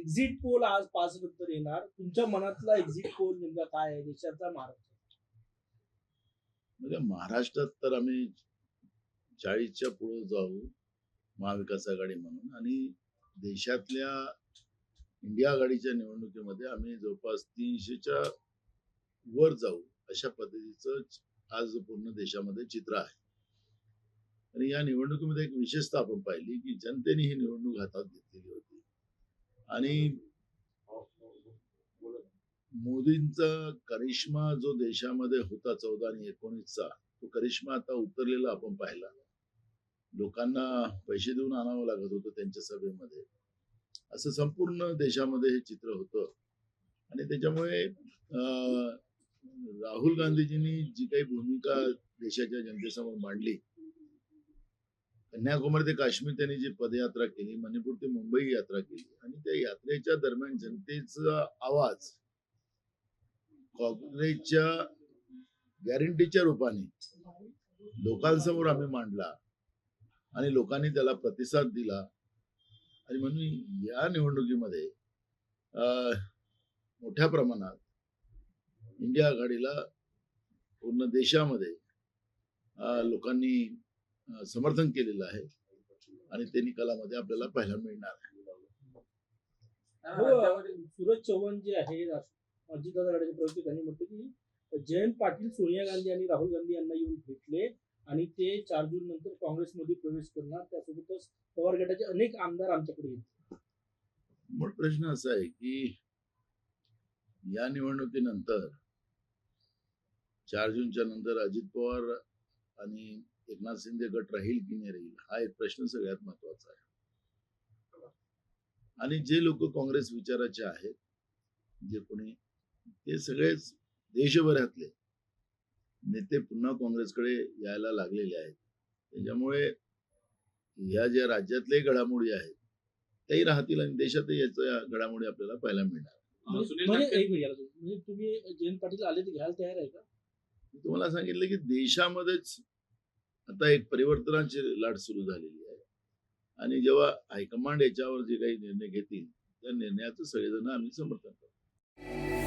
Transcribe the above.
Exit poll आज पाच नंतर येणार. तुमच्या मनातला एक्झिट पोल नेमका काय आहे? देशाचा महाराष्ट्र. म्हणजे महाराष्ट्रात तर आम्ही चाळीसच्या पुढे जाऊ महाविकास आघाडी म्हणून. आणि देशातल्या इंडिया आघाडीच्या निवडणुकीमध्ये आम्ही जवळपास तीनशेच्या वर जाऊ अशा पद्धतीचं आज पूर्ण देशामध्ये चित्र आहे. आणि या निवडणुकीमध्ये एक विशेषता आपण पाहिली की जनतेने ही निवडणूक हातात घेतलेली आणि मोदींचा करिश्मा जो देशामध्ये होता चौदा आणि एकोणीसचा तो करिश्मा आता उतरलेला आपण पाहिला. लोकांना पैसे देऊन आणावं लागत होतं त्यांच्या सभेमध्ये. असं संपूर्ण देशामध्ये हे चित्र होतं. आणि त्याच्यामुळे अं, राहुल गांधीजींनी जी काही भूमिका देशाच्या जनतेसमोर मांडली कन्याकुमारी ते काश्मीर त्यांनी जी पदयात्रा केली मणिपूर ते मुंबई यात्रा केली आणि त्या यात्रेच्या दरम्यान जनतेचा आवाज काँग्रेसच्या गॅरंटीच्या रूपाने लोकांसमोर आम्ही मांडला आणि लोकांनी त्याला प्रतिसाद दिला. आणि म्हणून या निवडणुकीमध्ये अं, मोठ्या प्रमाणात इंडिया आघाडीला पूर्ण देशामध्ये लोकांनी समर्थन केलेलं आहे. आणि ते निकालामध्ये आपल्याला पाहायला मिळणार आहे. सूरज चव्हाण जे आहे अजितदादा गटाचे प्रवक्ते त्यांनी म्हटलं की जयंत पाटील सोनिया गांधी आणि राहुल गांधी यांना येऊन भेटले आणि ते चार जून नंतर काँग्रेसमध्ये प्रवेश करणार. त्यासोबतच पवार गटाचे अनेक आमदार आमच्याकडे येतील. मूळ प्रश्न असा आहे की या निवडणुकीनंतर चार जूनच्या नंतर अजित पवार आणि एकनाथ शिंदे गट राहील की नाही राहील हा एक प्रश्न सगळ्यात महत्त्वाचा आहे. आणि जे लोक काँग्रेस विचाराचे आहेत जे कोणी ते सगळेच देशभरातले नेते पुन्हा काँग्रेसकडे यायला लागलेले आहेत. त्याच्यामुळे या ज्या राज्यातले घडामोडी आहेत त्याही राहतील आणि देशातही याच्या घडामोडी आपल्याला पाहायला मिळणार. म्हणजे म्हणजे तुम्ही- म्हणजे तुम्ही जयंत पाटील आले तर घ्यायला तयार आहे का? मी तुम्हाला सांगितलं की देशामध्येच आता एक परिवर्तनाची लाट सुरू झालेली आहे. आणि जेव्हा हायकमांड याच्यावर जे काही निर्णय घेतील त्या निर्णयाचं सगळेजण आम्ही समर्थन करतो.